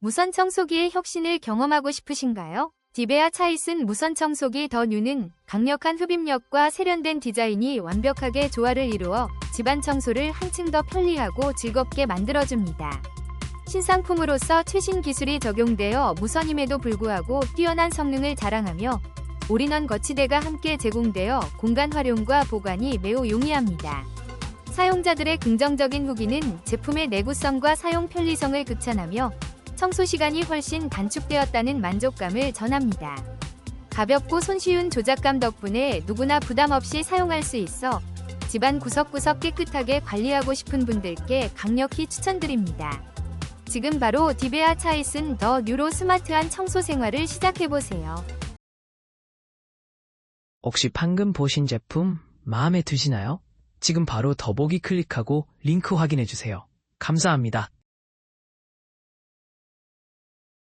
무선 청소기의 혁신을 경험하고 싶으신가요? 디베아 차이슨 무선 청소기 더 뉴는 강력한 흡입력과 세련된 디자인이 완벽하게 조화를 이루어 집안 청소를 한층 더 편리하고 즐겁게 만들어줍니다. 신상품으로서 최신 기술이 적용되어 무선임에도 불구하고 뛰어난 성능을 자랑하며 올인원 거치대가 함께 제공되어 공간 활용과 보관이 매우 용이합니다. 사용자들의 긍정적인 후기는 제품의 내구성과 사용 편리성을 극찬하며 청소 시간이 훨씬 단축되었다는 만족감을 전합니다. 가볍고 손쉬운 조작감 덕분에 누구나 부담 없이 사용할 수 있어 집안 구석구석 깨끗하게 관리하고 싶은 분들께 강력히 추천드립니다. 지금 바로 디베아 차이슨 더 뉴로 스마트한 청소 생활을 시작해보세요. 혹시 방금 보신 제품 마음에 드시나요? 지금 바로 더보기 클릭하고 링크 확인해주세요. 감사합니다.